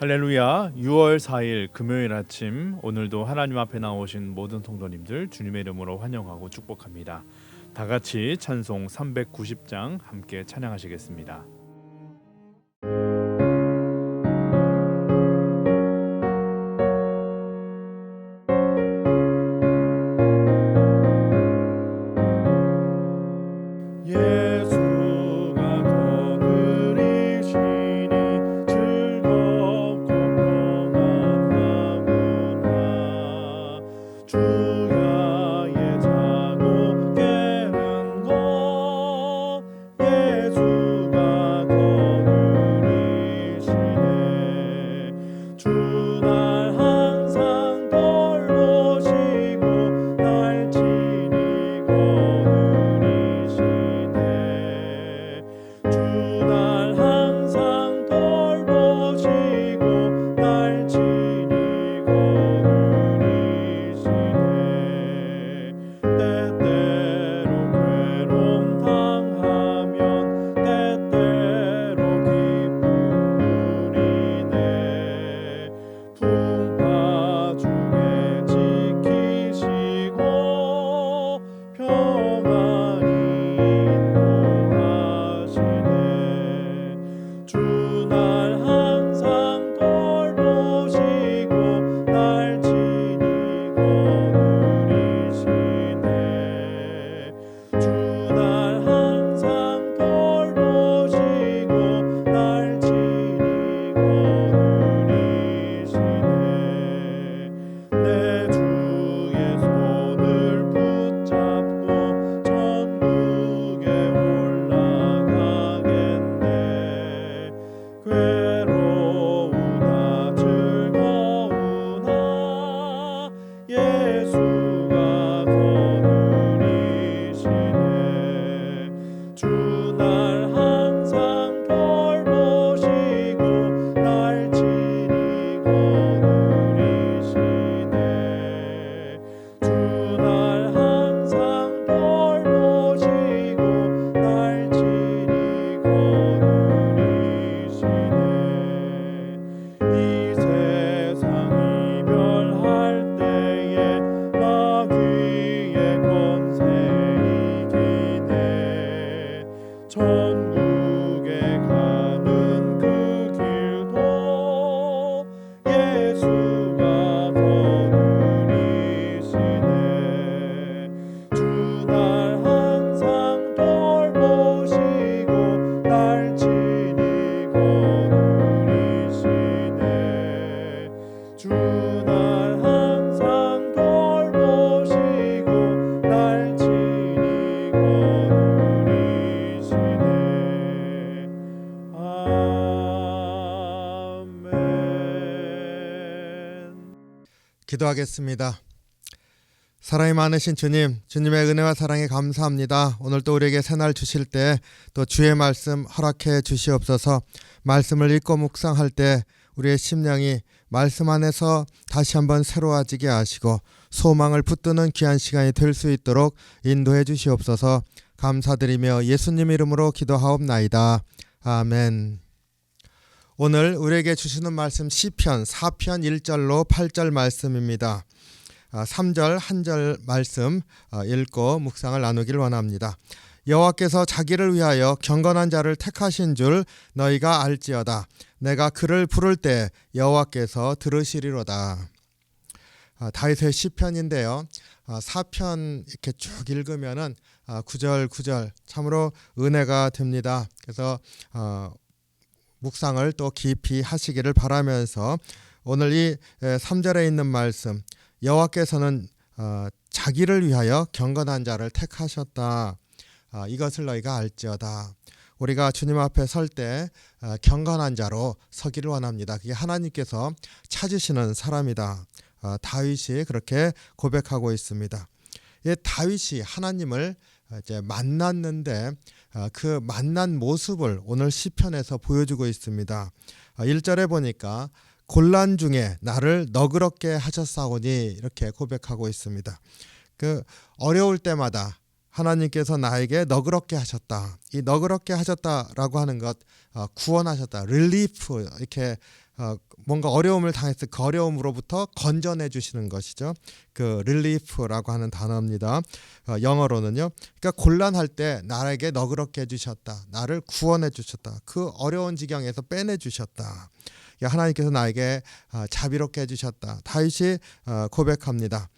할렐루야 6월 4일 금요일 아침 오늘도 하나님 앞에 나오신 모든 성도님들 주님의 이름으로 환영하고 축복합니다. 다 같이 찬송 390장 함께 찬양하시겠습니다. 기도하겠습니다. 사랑이 많으신 주님, 주님의 은혜와 사랑에 감사합니다. 오늘 또 우리에게 새날 주실 때 또 주의 말씀 허락해 주시옵소서. 말씀을 읽고 묵상할 때 우리의 심령이 말씀 안에서 다시 한번 새로워지게 하시고 소망을 붙드는 귀한 시간이 될 수 있도록 인도해 주시옵소서. 감사드리며 예수님 이름으로 기도하옵나이다. 아멘. 오늘 우리에게 주시는 말씀 시편 4편 1절로 8절 말씀입니다. 아, 3절 한 절 말씀 아, 읽고 묵상을 나누길 원합니다. 여호와께서 자기를 위하여 경건한 자를 택하신 줄 너희가 알지어다. 내가 그를 부를 때 여호와께서 들으시리로다. 아, 다윗의 시편인데요. 아, 4편 이렇게 쭉 읽으면은 아, 9절 9절 참으로 은혜가 됩니다. 그래서 어, 묵상을 또 깊이 하시기를 바라면서 오늘 이 3절에 있는 말씀 여호와께서는 어, 자기를 위하여 경건한 자를 택하셨다. 아, 이것을 너희가 알지어다. 우리가 주님 앞에 설때 어, 경건한 자로 서기를 원합니다. 그게 하나님께서 찾으시는 사람이다. 어, 다윗이 그렇게 고백하고 있습니다. 이 다윗이 하나님을 이제 만났는데 아, 그 만난 모습을 오늘 시편에서 보여주고 있습니다. 아, 1절에 보니까 곤란 중에 나를 너그럽게 하셨사오니 이렇게 고백하고 있습니다. 그 어려울 때마다 하나님께서 나에게 너그럽게 하셨다. 이 너그럽게 하셨다라고 하는 것 어, 구원하셨다. 릴리프 이렇게 어, 뭔가 어려움을 당했을 그 어려움으로부터 건져내 주시는 것이죠. 그 릴리프라고 하는 단어입니다. 어, 영어로는요. 그러니까 곤란할 때 나에게 너그럽게 해 주셨다. 나를 구원해 주셨다. 그 어려운 지경에서 빼내 주셨다. 하나님께서 나에게 어, 자비롭게 해 주셨다. 다윗이 어, 고백합니다.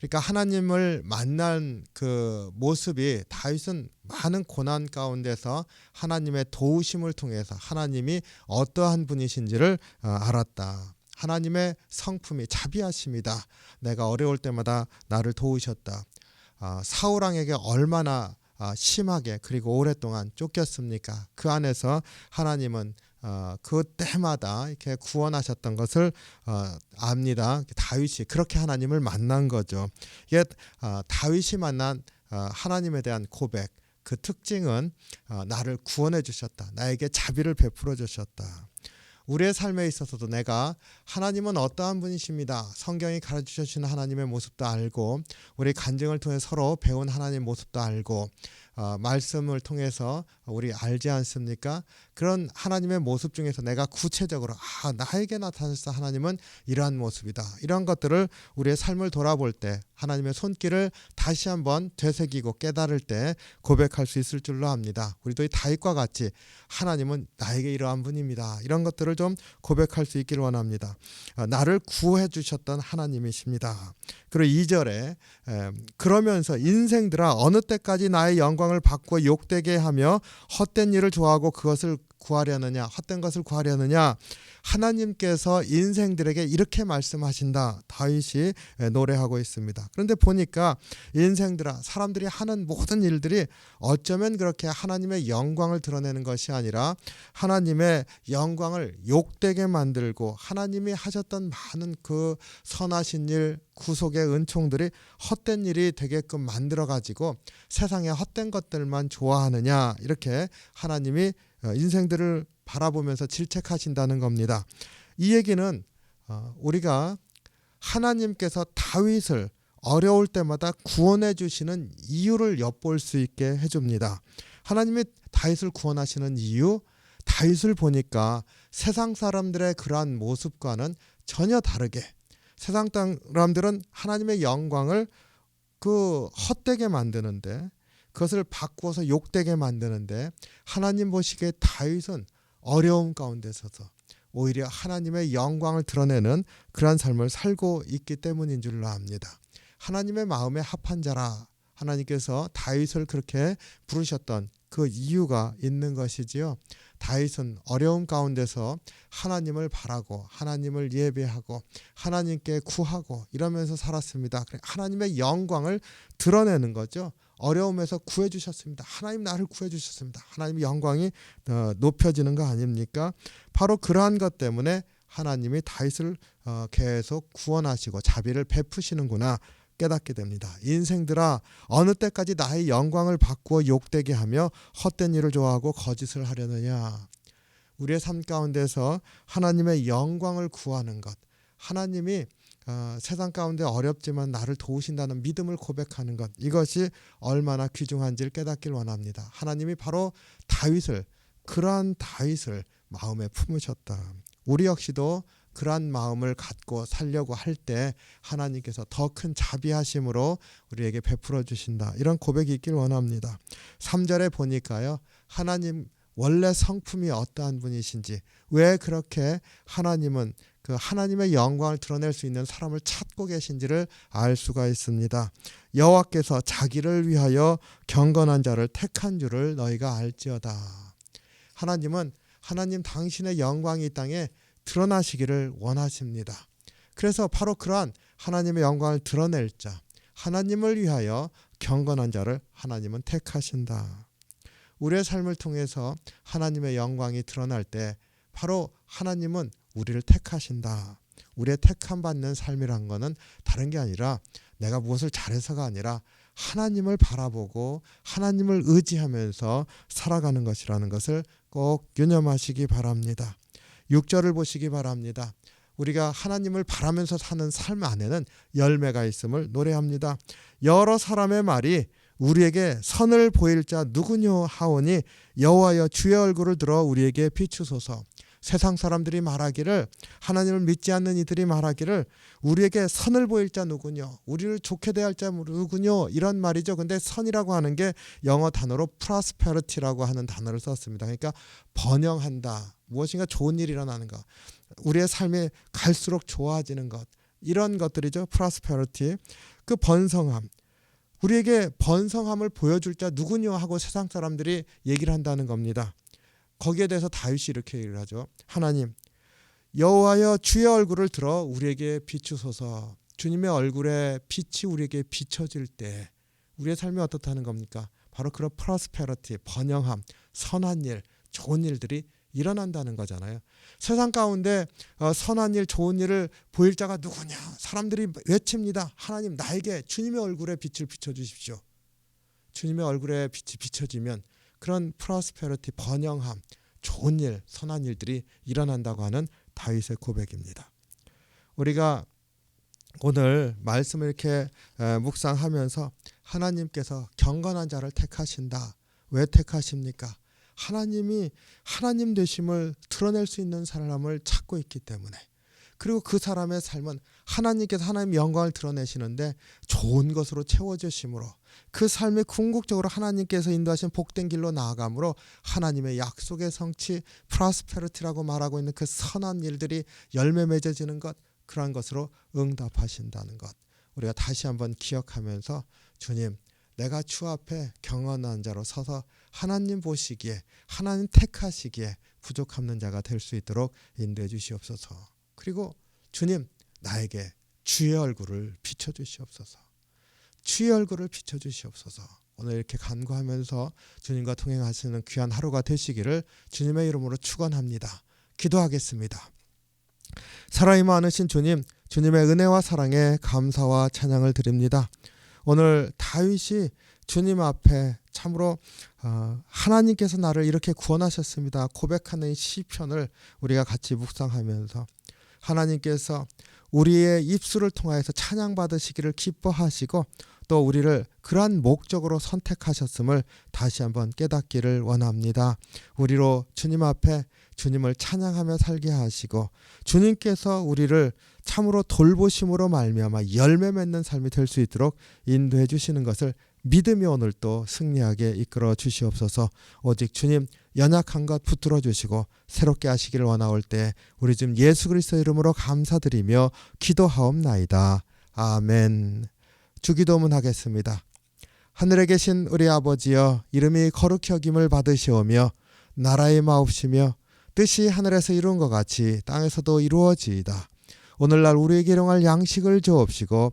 그러니까 하나님을 만난 그 모습이 다윗은 많은 고난 가운데서 하나님의 도우심을 통해서 하나님이 어떠한 분이신지를 어, 알았다. 하나님의 성품이 자비하심이다. 내가 어려울 때마다 나를 도우셨다. 아, 사울 왕에게 얼마나 아, 심하게 그리고 오랫동안 쫓겼습니까? 그 안에서 하나님은 어, 그 때마다 이렇게 구원하셨던 것을 어, 압니다. 다윗이 그렇게 하나님을 만난 거죠. 이게 어, 다윗이 만난 어, 하나님에 대한 고백 그 특징은 어, 나를 구원해 주셨다. 나에게 자비를 베풀어 주셨다. 우리의 삶에 있어서도 내가 하나님은 어떠한 분이십니다. 성경이 가르쳐 주시는 하나님의 모습도 알고 우리 간증을 통해 서로 배운 하나님 모습도 알고 어, 말씀을 통해서 우리 알지 않습니까? 그런 하나님의 모습 중에서 내가 구체적으로 아 나에게 나타나서 하나님은 이러한 모습이다. 이런 것들을 우리의 삶을 돌아볼 때 하나님의 손길을 다시 한번 되새기고 깨달을 때 고백할 수 있을 줄로 압니다. 우리도 이 다윗과 같이 하나님은 나에게 이러한 분입니다. 이런 것들을 좀 고백할 수 있기를 원합니다. 아, 나를 구해 주셨던 하나님이십니다. 그리고 2절에 그러면서 인생들아 어느 때까지 나의 영광을 받고 욕되게 하며 헛된 일을 좋아하고 그것을 구하려느냐 헛된 것을 구하려느냐 하나님께서 인생들에게 이렇게 말씀하신다 다윗이 노래하고 있습니다. 그런데 보니까 인생들아 사람들이 하는 모든 일들이 어쩌면 그렇게 하나님의 영광을 드러내는 것이 아니라 하나님의 영광을 욕되게 만들고 하나님이 하셨던 많은 그 선하신 일 구속의 은총들이 헛된 일이 되게끔 만들어 가지고 세상의 헛된 것들만 좋아하느냐 이렇게 하나님이 어, 인생들을 바라보면서 질책하신다는 겁니다. 이 얘기는 어, 우리가 하나님께서 다윗을 어려울 때마다 구원해 주시는 이유를 엿볼 수 있게 해줍니다. 하나님이 다윗을 구원하시는 이유, 다윗을 보니까 세상 사람들의 그러한 모습과는 전혀 다르게 세상 사람들은 하나님의 영광을 그 헛되게 만드는데 그것을 바꾸어서 욕되게 만드는데 하나님 보시기에 다윗은 어려움 가운데 서서 오히려 하나님의 영광을 드러내는 그러한 삶을 살고 있기 때문인 줄로 압니다. 하나님의 마음에 합한 자라 하나님께서 다윗을 그렇게 부르셨던 그 이유가 있는 것이지요. 다윗은 어려움 가운데서 하나님을 바라고 하나님을 예배하고 하나님께 구하고 이러면서 살았습니다. 하나님의 영광을 드러내는 거죠. 어려움에서 구해 주셨습니다. 하나님 나를 구해 주셨습니다. 하나님의 영광이 어, 높여지는 거 아닙니까? 바로 그러한 것 때문에 하나님이 다윗을 어, 계속 구원하시고 자비를 베푸시는구나 깨닫게 됩니다. 인생들아 어느 때까지 나의 영광을 바꾸어 욕되게 하며 헛된 일을 좋아하고 거짓을 하려느냐. 우리의 삶 가운데서 하나님의 영광을 구하는 것. 하나님이 어, 세상 가운데 어렵지만 나를 도우신다는 믿음을 고백하는 것 이것이 얼마나 귀중한지를 깨닫길 원합니다. 하나님이 바로 다윗을 그러한 다윗을 마음에 품으셨다. 우리 역시도 그러한 마음을 갖고 살려고 할 때 하나님께서 더 큰 자비하심으로 우리에게 베풀어 주신다. 이런 고백이 있길 원합니다. 3절에 보니까요. 하나님 원래 성품이 어떠한 분이신지 왜 그렇게 하나님은 그 하나님의 영광을 드러낼 수 있는 사람을 찾고 계신지를 알 수가 있습니다. 여호와께서 자기를 위하여 경건한 자를 택한 줄을 너희가 알지어다. 하나님은 하나님 당신의 영광이 이 땅에 드러나시기를 원하십니다. 그래서 바로 그러한 하나님의 영광을 드러낼 자, 하나님을 위하여 경건한 자를 하나님은 택하신다. 우리의 삶을 통해서 하나님의 영광이 드러날 때 바로 하나님은 우리를 택하신다. 우리의 택함 받는 삶이란 거는 다른 게 아니라 내가 무엇을 잘해서가 아니라 하나님을 바라보고 하나님을 의지하면서 살아가는 것이라는 것을 꼭 유념하시기 바랍니다. 6절을 보시기 바랍니다. 우리가 하나님을 바라면서 사는 삶 안에는 열매가 있음을 노래합니다. 여러 사람의 말이 우리에게 선을 보일 자 누구뇨 하오니 여호와여 주의 얼굴을 들어 우리에게 비추소서. 세상 사람들이 말하기를 하나님을 믿지 않는 이들이 말하기를 우리에게 선을 보일 자 누구뇨 우리를 좋게 대할 자 누구뇨 이런 말이죠. 근데 선이라고 하는 게 영어 단어로 prosperity라고 하는 단어를 썼습니다. 그러니까 번영한다. 무엇인가 좋은 일이 일어나는 것 우리의 삶이 갈수록 좋아지는 것. 이런 것들이죠. prosperity. 그 번성함. 우리에게 번성함을 보여줄 자 누구뇨 하고 세상 사람들이 얘기를 한다는 겁니다. 거기에 대해서 다윗이 이렇게 얘기를 하죠. 하나님 여호와여 주의 얼굴을 들어 우리에게 비추소서. 주님의 얼굴에 빛이 우리에게 비춰질 때 우리의 삶이 어떻다는 겁니까? 바로 그런 프로스페러티, 번영함, 선한 일, 좋은 일들이 일어난다는 거잖아요. 세상 가운데 어, 선한 일, 좋은 일을 보일 자가 누구냐? 사람들이 외칩니다. 하나님 나에게 주님의 얼굴에 빛을 비춰 주십시오. 주님의 얼굴에 빛이 비춰지면 그런 프로스페러티, 번영함, 좋은 일, 선한 일들이 일어난다고 하는 다윗의 고백입니다. 우리가 오늘 말씀을 이렇게 에, 묵상하면서 하나님께서 경건한 자를 택하신다. 왜 택하십니까? 하나님이 하나님 되심을 드러낼 수 있는 사람을 찾고 있기 때문에 그리고 그 사람의 삶은 하나님께서 하나님 영광을 드러내시는데 좋은 것으로 채워주심으로 그 삶이 궁극적으로 하나님께서 인도하신 복된 길로 나아감으로 하나님의 약속의 성취 프라스페르티라고 말하고 있는 그 선한 일들이 열매 맺어지는 것 그러한 것으로 응답하신다는 것 우리가 다시 한번 기억하면서 주님 내가 주 앞에 경건한 자로 서서 하나님 보시기에 하나님 택하시기에 부족 없는 자가 될 수 있도록 인도해 주시옵소서. 그리고 주님 나에게 주의 얼굴을 비춰 주시옵소서. 주의 얼굴을 비춰 주시옵소서. 오늘 이렇게 간구하면서 주님과 통행하시는 귀한 하루가 되시기를 주님의 이름으로 축원합니다. 기도하겠습니다. 사랑이 많으신 주님, 주님의 은혜와 사랑에 감사와 찬양을 드립니다. 오늘 다윗이 주님 앞에 참으로 어, 하나님께서 나를 이렇게 구원하셨습니다. 고백하는 시편을 우리가 같이 묵상하면서 하나님께서 우리의 입술을 통하여서 찬양 받으시기를 기뻐하시고 또 우리를 그러한 목적으로 선택하셨음을 다시 한번 깨닫기를 원합니다. 우리로 주님 앞에 주님을 찬양하며 살게 하시고 주님께서 우리를 참으로 돌보심으로 말미암아 열매 맺는 삶이 될 수 있도록 인도해 주시는 것을 믿음이 오늘 또 승리하게 이끌어 주시옵소서. 오직 주님 연약한 것 붙들어 주시고 새롭게 하시기를 원하올 때 우리 좀 예수 그리스도 이름으로 감사드리며 기도하옵나이다. 아멘. 주기도문 하겠습니다. 하늘에 계신 우리 아버지여 이름이 거룩히 여김을 받으시오며 나라의 마옵시며 뜻이 하늘에서 이룬 것 같이 땅에서도 이루어지이다. 오늘날 우리에게 일용할 양식을 주옵시고